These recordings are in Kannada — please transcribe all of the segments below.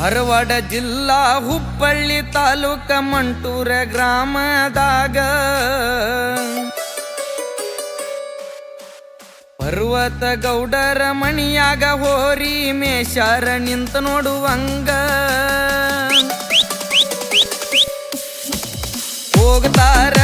ಧಾರವಾಡ ಜಿಲ್ಲಾ ಹುಬ್ಬಳ್ಳಿ ತಾಲೂಕ ಮಂಟೂರ ಗ್ರಾಮದಾಗ. ಪರ್ವತ ಗೌಡರ ಮಣಿಯಾಗ ಹೋರಿ ಮೇಷಾರ ನಿಂತ ನೋಡುವಂಗ. ಹೋಗ್ತಾರ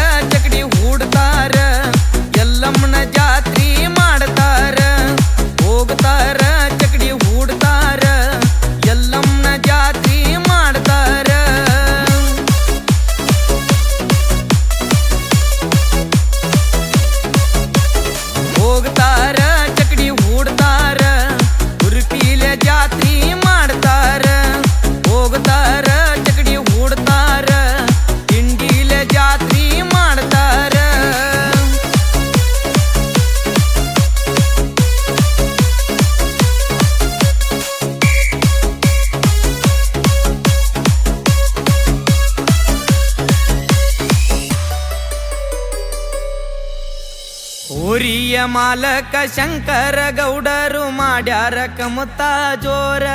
ಮಾಲಕ ಶಂಕರ ಗೌಡರು ಮಾಡ್ಯಾರ ಕಮತ ಜೋರ.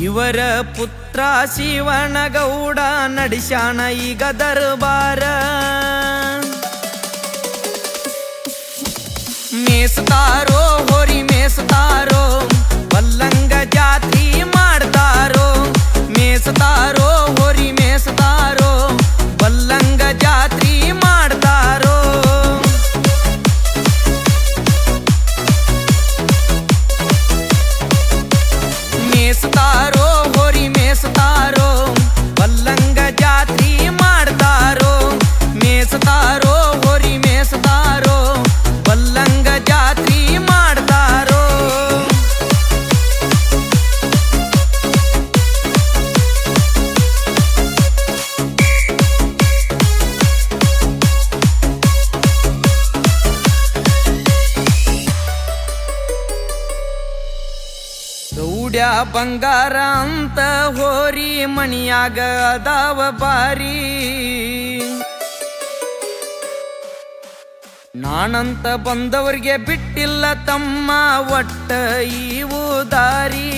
ಇವರ ಪುತ್ರ ಶಿವನ ಗೌಡ ನಡೆಸ್ಯಾಣ ಈಗ ದರ್ಬಾರ. ಮೇಸ್ತಾರೋ, ಹೊರಿ ಮೇಸ್ತಾರೋ ಬಂಗಾರ ಅಂತ ಹೋರಿ ಮಣಿಯಾಗ ಅದಾವ ಬಾರಿ. ನಾನಂತ ಬಂದವರಿಗೆ ಬಿಟ್ಟಿಲ್ಲ ತಮ್ಮ ಒಟ್ಟ ಇವು ದಾರಿ.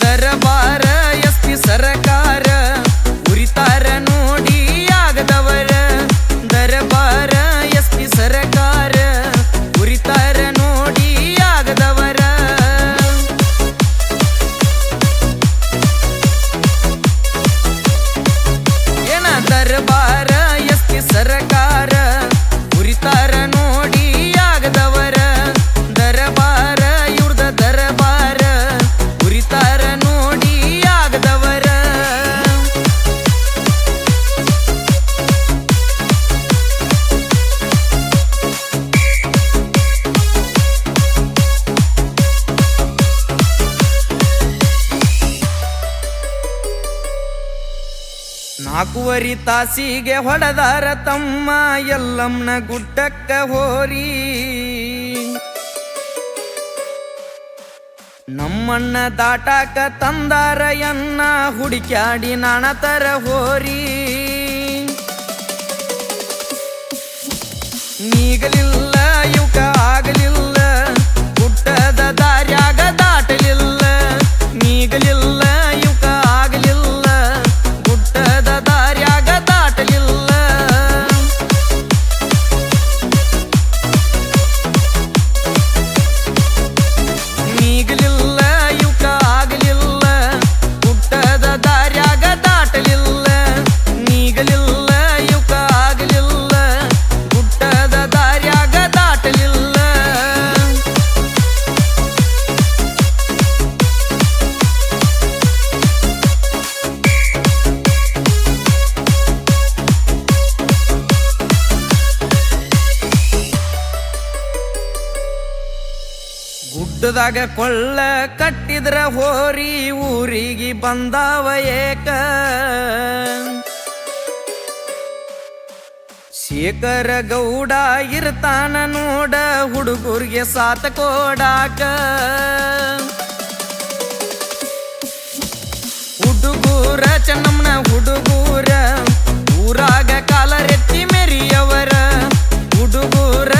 ದರಬಾರ ಎಸ್ ಪಿ ನಾಲ್ಕುವರಿ ತಾಸಿಗೆ ಹೊಡೆದಾರ ತಮ್ಮ ಎಲ್ಲಮ್ಮನ ಗುಡ್ಡಕ್ಕ ಹೋರಿ. ನಮ್ಮಣ್ಣ ದಾಟಾಕ ತಂದಾರ ಎನ್ನ ಹುಡುಕ್ಯಾಡಿ ನಾಣತರ ಹೋರಿ. ಗುಡ್ಡದಾಗ ಕೊಳ್ಳ ಕಟ್ಟಿದ್ರ ಹೋರಿ ಊರಿಗೆ ಬಂದಾವ ಏಕ. ಶೇಖರ ಗೌಡ ಇರ್ತಾನ ನೋಡ ಹುಡುಗರಿಗೆ ಸಾತ ಕೊಡಾಕ. ಹುಡುಗೂರ ಚೆನ್ನಮ್ಮನ ಹುಡುಗೂರ, ಊರಾಗ ಕಾಲರೆತ್ತಿ ಮೆರಿಯವರ ಮೇರಿಯವರ, ಹುಡುಗೂರ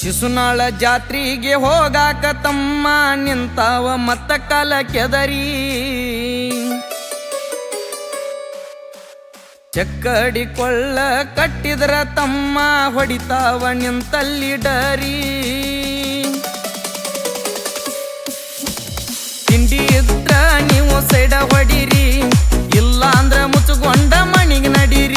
ಶಿಶುನಾಳ ಜಾತ್ರೆಗೆ ಹೋಗಾಕ ತಮ್ಮ ನಿಂತಾವ ಮತ್ತ ಕಾಲ ಕೆದರಿ. ಚಕ್ಕಡಿ ಕೊಳ್ಳ ಕಟ್ಟಿದ್ರ ತಮ್ಮ ಹೊಡಿತಾವ ನಿಂತಲ್ಲಿ ಡರಿ. ತಿಂಡಿ ಇದ್ರ ನೀವು ಸೈಡ ಹೊಡಿರಿ ಇಲ್ಲ ಅಂದ್ರ ಮುಚ್ಚುಗೊಂಡ ಮಣಿಗೆ ನಡೀರಿ.